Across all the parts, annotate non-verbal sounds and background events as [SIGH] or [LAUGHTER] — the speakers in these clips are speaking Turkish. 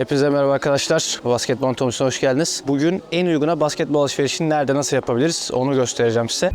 Hepinize merhaba arkadaşlar. Basketbol Tomus'una hoş geldiniz. Bugün en uyguna basketbol alışverişini nerede nasıl yapabiliriz onu göstereceğim size.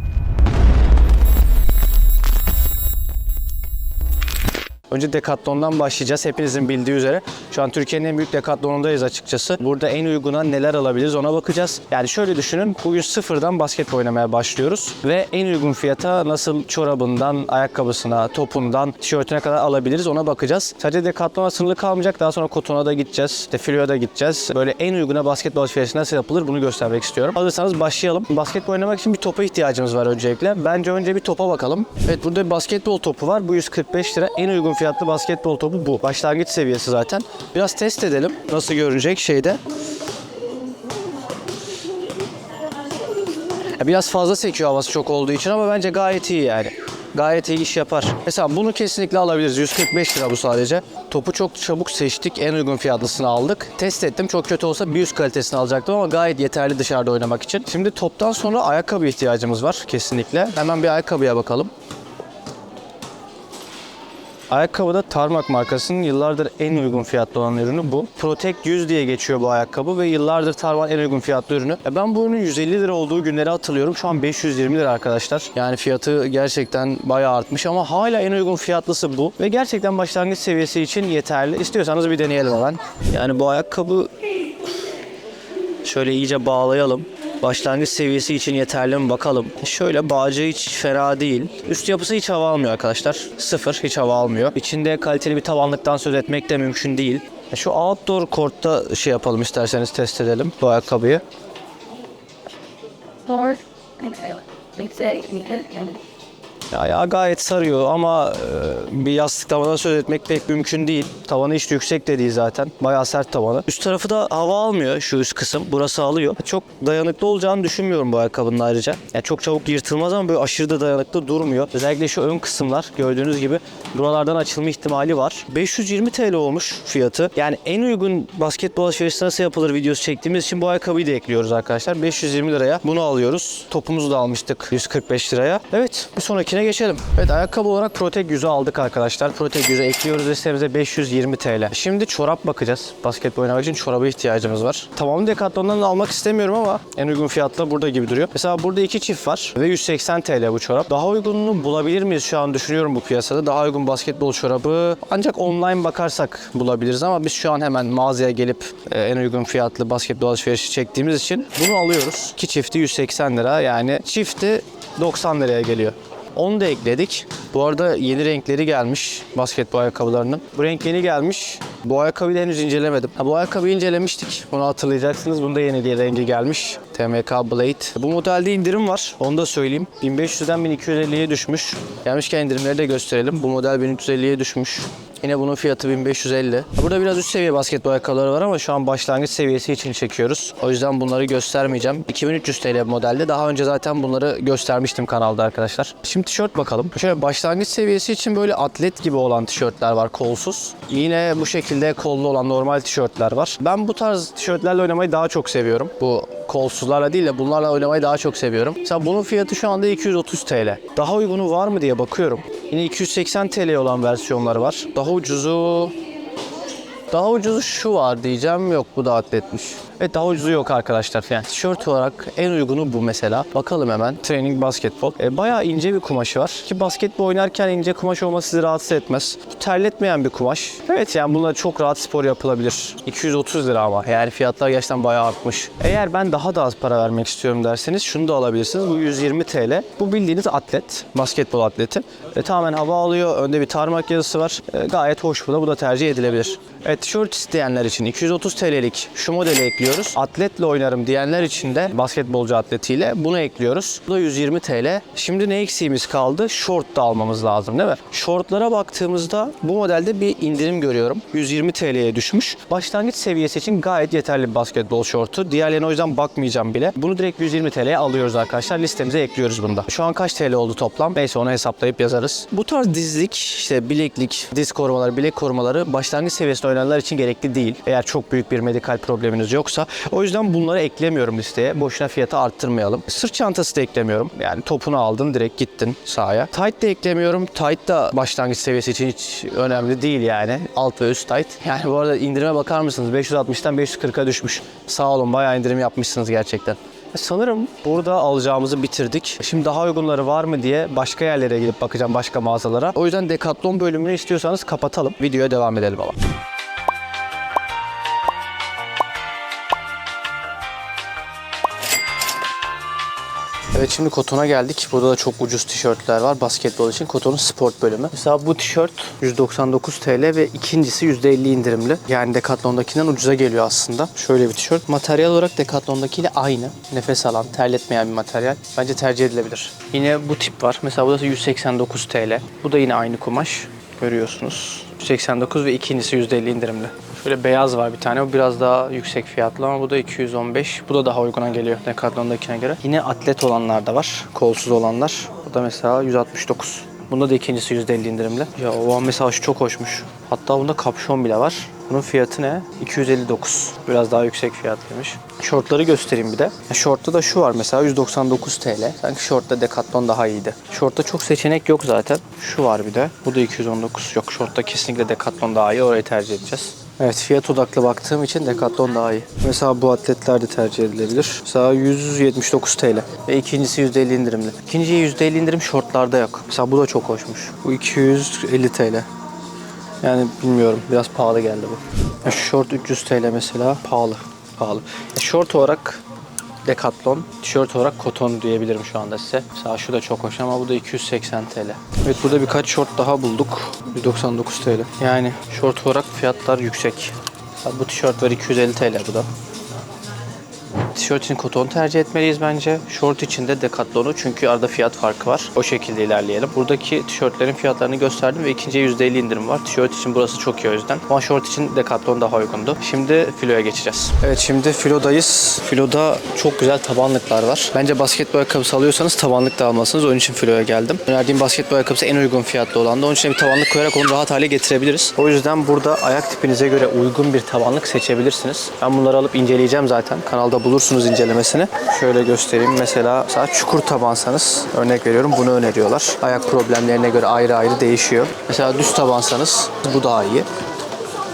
Önce Decathlon'dan başlayacağız. Hepinizin bildiği üzere. Şu an Türkiye'nin en büyük Decathlon'undayız açıkçası. Burada en uyguna neler alabiliriz ona bakacağız. Yani şöyle düşünün. Bugün sıfırdan basketbol oynamaya başlıyoruz. Ve en uygun fiyata nasıl çorabından, ayakkabısına, topundan, tişörtüne kadar alabiliriz ona bakacağız. Sadece Decathlon'a sınırlı kalmayacak. Daha sonra Koton'a da gideceğiz. İşte Filo'ya da gideceğiz. Böyle en uyguna basketbol alışverişi nasıl yapılır bunu göstermek istiyorum. Hazırsanız başlayalım. Basketbol oynamak için bir topa ihtiyacımız var öncelikle. Bence önce bir topa bakalım. Evet burada bir basketbol topu var. Bu 145 lira. En uygun fiyatlı basketbol topu bu. Başlangıç seviyesi zaten. Biraz test edelim. Nasıl görünecek şeyde. Biraz fazla sekiyor havası çok olduğu için ama bence gayet iyi yani. Gayet iyi iş yapar. Mesela bunu kesinlikle alabiliriz. 145 lira bu sadece. Topu çok çabuk seçtik. En uygun fiyatlısını aldık. Test ettim. Çok kötü olsa bir üst kalitesini alacaktım ama gayet yeterli dışarıda oynamak için. Şimdi toptan sonra ayakkabı ihtiyacımız var kesinlikle. Hemen bir ayakkabıya bakalım. Ayakkabı da Tarmak markasının yıllardır en uygun fiyatlı olan ürünü bu. Protect 100 diye geçiyor bu ayakkabı ve yıllardır Tarmak en uygun fiyatlı ürünü. E ben bu ürünün 150 lira olduğu günleri hatırlıyorum. Şu an 520 lira arkadaşlar. Yani fiyatı gerçekten bayağı artmış ama hala en uygun fiyatlısı bu. Ve gerçekten başlangıç seviyesi için yeterli. İstiyorsanız bir deneyelim hemen. Yani bu ayakkabı şöyle iyice bağlayalım. Başlangıç seviyesi için yeterli mi bakalım. Şöyle bağcı hiç fena değil. Üst yapısı hiç hava almıyor arkadaşlar. Sıfır hiç hava almıyor. İçinde kaliteli bir tavanlıktan söz etmek de mümkün değil. Şu outdoor court'ta şey yapalım isterseniz test edelim bu ayakkabıyı. Lord, thanks, Ayağı gayet sarıyor ama e, bir yastık tavana söz etmek pek mümkün değil. Tavanı hiç yüksek de değil zaten. Bayağı sert tavanı. Üst tarafı da hava almıyor şu üst kısım. Burası alıyor. Çok dayanıklı olacağını düşünmüyorum bu ayakkabının ayrıca. Yani çok çabuk yırtılmaz ama böyle aşırı da dayanıklı durmuyor. Özellikle şu ön kısımlar gördüğünüz gibi buralardan açılma ihtimali var. 520 TL olmuş fiyatı. Yani en uygun basketbol alışverişi nasıl yapılır videosu çektiğimiz için bu ayakkabıyı da ekliyoruz arkadaşlar. 520 liraya bunu alıyoruz. Topumuzu da almıştık 145 liraya. Evet bir sonrakine geçelim. Evet ayakkabı olarak Protect 100'ü aldık arkadaşlar. Protect 100'ü ekliyoruz listemize 520 TL. Şimdi çorap bakacağız. Basketbol oynamak için çoraba ihtiyacımız var. Tamamı Decathlon'dan da almak istemiyorum ama en uygun fiyatla burada gibi duruyor. Mesela burada iki çift var ve 180 TL bu çorap. Daha uygununu bulabilir miyiz şu an düşünüyorum bu piyasada. Daha uygun basketbol çorabı ancak online bakarsak bulabiliriz ama biz şu an hemen mağazaya gelip e, en uygun fiyatlı basketbol alışverişi çektiğimiz için bunu alıyoruz. İki çifti 180 lira yani çifti 90 liraya geliyor. Onu da ekledik. Bu arada yeni renkleri gelmiş basketbol ayakkabılarının. Bu renk yeni gelmiş. Bu ayakkabıyı henüz incelemedim. Ha, bu ayakkabıyı incelemiştik. Bunu hatırlayacaksınız. Bunda yeni diye rengi gelmiş. TMK Blade. Bu modelde indirim var. Onu da söyleyeyim. 1500'den 1250'ye düşmüş. Gelmişken indirimleri de gösterelim. Bu model 1350'ye düşmüş. Yine bunun fiyatı 1550. Burada biraz üst seviye basketbol ayakkabıları var ama şu an başlangıç seviyesi için çekiyoruz. O yüzden bunları göstermeyeceğim. 2300 TL modelde. Daha önce zaten bunları göstermiştim kanalda arkadaşlar. Şimdi tişört bakalım. Şöyle başlangıç seviyesi için böyle atlet gibi olan tişörtler var kolsuz. Yine bu şekilde kollu olan normal tişörtler var. Ben bu tarz tişörtlerle oynamayı daha çok seviyorum. Bu kolsuzlarla değil de bunlarla oynamayı daha çok seviyorum. Mesela bunun fiyatı şu anda 230 TL. Daha uygunu var mı diye bakıyorum. Yine 280 TL olan versiyonları var. Daha ucuzu daha ucuzu şu var diyeceğim. Yok bu da atletmiş. Evet daha ucuzu yok arkadaşlar. Yani tişört olarak en uygunu bu mesela. Bakalım hemen. Training basketbol. E, bayağı ince bir kumaşı var. Ki basketbol oynarken ince kumaş olması sizi rahatsız etmez. Terletmeyen bir kumaş. Evet yani bununla çok rahat spor yapılabilir. 230 lira ama. Yani fiyatlar gerçekten bayağı artmış. Eğer ben daha da az para vermek istiyorum derseniz şunu da alabilirsiniz. Bu 120 TL. Bu bildiğiniz atlet. Basketbol atleti. E, tamamen hava alıyor. Önde bir tarmak yazısı var. E, gayet hoş bu da. Bu da tercih edilebilir. Evet tişört isteyenler için 230 TL'lik şu modeli ekliyoruz. Atletle oynarım diyenler için de basketbolcu atletiyle bunu ekliyoruz. Bu da 120 TL. Şimdi ne eksiğimiz kaldı? Short da almamız lazım değil mi? Shortlara baktığımızda bu modelde bir indirim görüyorum. 120 TL'ye düşmüş. Başlangıç seviyesi için gayet yeterli bir basketbol şortu. Diğerlerine o yüzden bakmayacağım bile. Bunu direkt 120 TL'ye alıyoruz arkadaşlar. Listemize ekliyoruz bunda. Şu an kaç TL oldu toplam? Neyse onu hesaplayıp yazarız. Bu tarz dizlik, işte bileklik, diz korumaları, bilek korumaları başlangıç seviyesinde oynananlar için gerekli değil. Eğer çok büyük bir medikal probleminiz yoksa. O yüzden bunları eklemiyorum listeye. Boşuna fiyatı arttırmayalım. Sırt çantası da eklemiyorum. Yani topunu aldın direkt gittin sahaya. Tight de eklemiyorum. Tight da başlangıç seviyesi için hiç önemli değil yani. Alt ve üst tight. [LAUGHS] Yani bu arada indirime bakar mısınız? 560'tan 540'a düşmüş. Sağ olun bayağı indirim yapmışsınız gerçekten. Sanırım burada alacağımızı bitirdik. Şimdi daha uygunları var mı diye başka yerlere gidip bakacağım başka mağazalara. O yüzden Decathlon bölümünü istiyorsanız kapatalım. Videoya devam edelim ama. Evet şimdi Koton'a geldik. Burada da çok ucuz tişörtler var basketbol için. Koton'un sport bölümü. Mesela bu tişört 199 TL ve ikincisi %50 indirimli. Yani Decathlon'dakinden ucuza geliyor aslında. Şöyle bir tişört. Materyal olarak Decathlon'dakiyle aynı. Nefes alan, terletmeyen bir materyal. Bence tercih edilebilir. Yine bu tip var. Mesela bu da 189 TL. Bu da yine aynı kumaş. Görüyorsunuz. 189 ve ikincisi %50 indirimli. Şöyle beyaz var bir tane. Bu biraz daha yüksek fiyatlı ama bu da 215. Bu da daha uyguna geliyor Decathlon'dakine göre. Yine atlet olanlar da var. Kolsuz olanlar. Bu da mesela 169. Bunda da ikincisi %50 indirimli. Ya o an mesela şu çok hoşmuş. Hatta bunda kapşon bile var. Bunun fiyatı ne? 259. Biraz daha yüksek fiyatlıymış. Şortları göstereyim bir de. Şortta da şu var mesela 199 TL. Sanki şortta Decathlon daha iyiydi. Şortta çok seçenek yok zaten. Şu var bir de. Bu da 219. Yok şortta kesinlikle Decathlon daha iyi. Orayı tercih edeceğiz. Evet fiyat odaklı baktığım için Decathlon daha iyi. Mesela bu atletler de tercih edilebilir. Mesela 179 TL ve ikincisi %50 indirimli. İkinciye %50 indirim şortlarda yok. Mesela bu da çok hoşmuş. Bu 250 TL. Yani bilmiyorum biraz pahalı geldi bu. Ya şort 300 TL mesela pahalı. Pahalı. Ya şort olarak Decathlon, tişört olarak Koton diyebilirim şu anda size. Mesela şu da çok hoş ama bu da 280 TL. Evet burada birkaç şort daha bulduk. 199 TL. Yani şort olarak fiyatlar yüksek. Bu tişört var 250 TL bu da. Tişört için koton tercih etmeliyiz bence. Şort için de Decathlon'u çünkü arada fiyat farkı var. O şekilde ilerleyelim. Buradaki tişörtlerin fiyatlarını gösterdim ve ikinciye %50 indirim var. Tişört için burası çok iyi o yüzden. Ama şort için Decathlon daha uygundu. Şimdi filoya geçeceğiz. Evet şimdi filodayız. Filoda çok güzel tabanlıklar var. Bence basketbol ayakkabısı alıyorsanız tabanlık da almalısınız. Onun için filoya geldim. Önerdiğim basketbol ayakkabısı en uygun fiyatlı olan da. Onun için bir tabanlık koyarak onu rahat hale getirebiliriz. O yüzden burada ayak tipinize göre uygun bir tabanlık seçebilirsiniz. Ben bunları alıp inceleyeceğim zaten. Kanalda bulursunuz incelemesini. Şöyle göstereyim. Mesela, mesela çukur tabansanız örnek veriyorum bunu öneriyorlar. Ayak problemlerine göre ayrı ayrı değişiyor. Mesela düz tabansanız bu daha iyi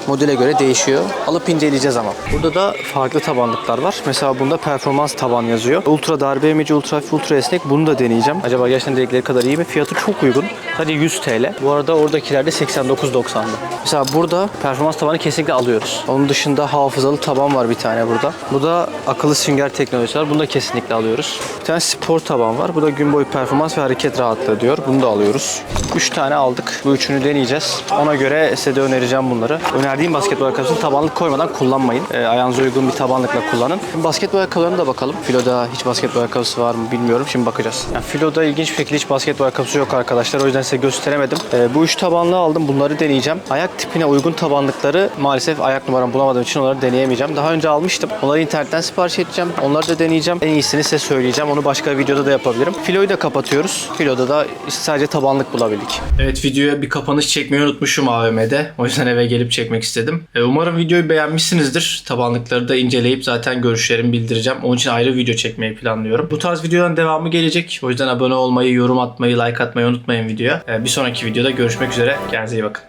modele göre değişiyor. Alıp inceleyeceğiz ama. Burada da farklı tabanlıklar var. Mesela bunda performans taban yazıyor. Ultra darbe emici, ultra hafif, ultra esnek. Bunu da deneyeceğim. Acaba gerçekten dedikleri kadar iyi mi? Fiyatı çok uygun. Sadece 100 TL. Bu arada oradakilerde 89.90'da. Mesela burada performans tabanı kesinlikle alıyoruz. Onun dışında hafızalı taban var bir tane burada. Bu da akıllı sünger teknolojisi var. Bunu da kesinlikle alıyoruz. Bir tane spor taban var. Bu da gün boyu performans ve hareket rahatlığı diyor. Bunu da alıyoruz. 3 tane aldık. Bu üçünü deneyeceğiz. Ona göre size de önereceğim bunları. Önerdiğim basketbol ayakkabısını tabanlık koymadan kullanmayın. E, ayağınıza uygun bir tabanlıkla kullanın. Basketbol ayakkabılarına da bakalım. Filo'da hiç basketbol ayakkabısı var mı bilmiyorum. Şimdi bakacağız. Yani Filo'da ilginç bir şekilde hiç basketbol ayakkabısı yok arkadaşlar. O yüzden size gösteremedim. E, bu üç tabanlığı aldım. Bunları deneyeceğim. Ayak tipine uygun tabanlıkları maalesef ayak numaramı bulamadığım için onları deneyemeyeceğim. Daha önce almıştım. Onları internetten sipariş edeceğim. Onları da deneyeceğim. En iyisini size söyleyeceğim. Onu başka bir videoda da yapabilirim. Filo'yu da kapatıyoruz. Filo'da da sadece tabanlık bulabildik. Evet videoya bir kapanış çekmeyi unutmuşum AVM'de. O yüzden eve gelip çekmek değinmek istedim. E, umarım videoyu beğenmişsinizdir. Tabanlıkları da inceleyip zaten görüşlerimi bildireceğim. Onun için ayrı video çekmeyi planlıyorum. Bu tarz videoların devamı gelecek. O yüzden abone olmayı, yorum atmayı, like atmayı unutmayın videoya. E, bir sonraki videoda görüşmek üzere. Kendinize iyi bakın.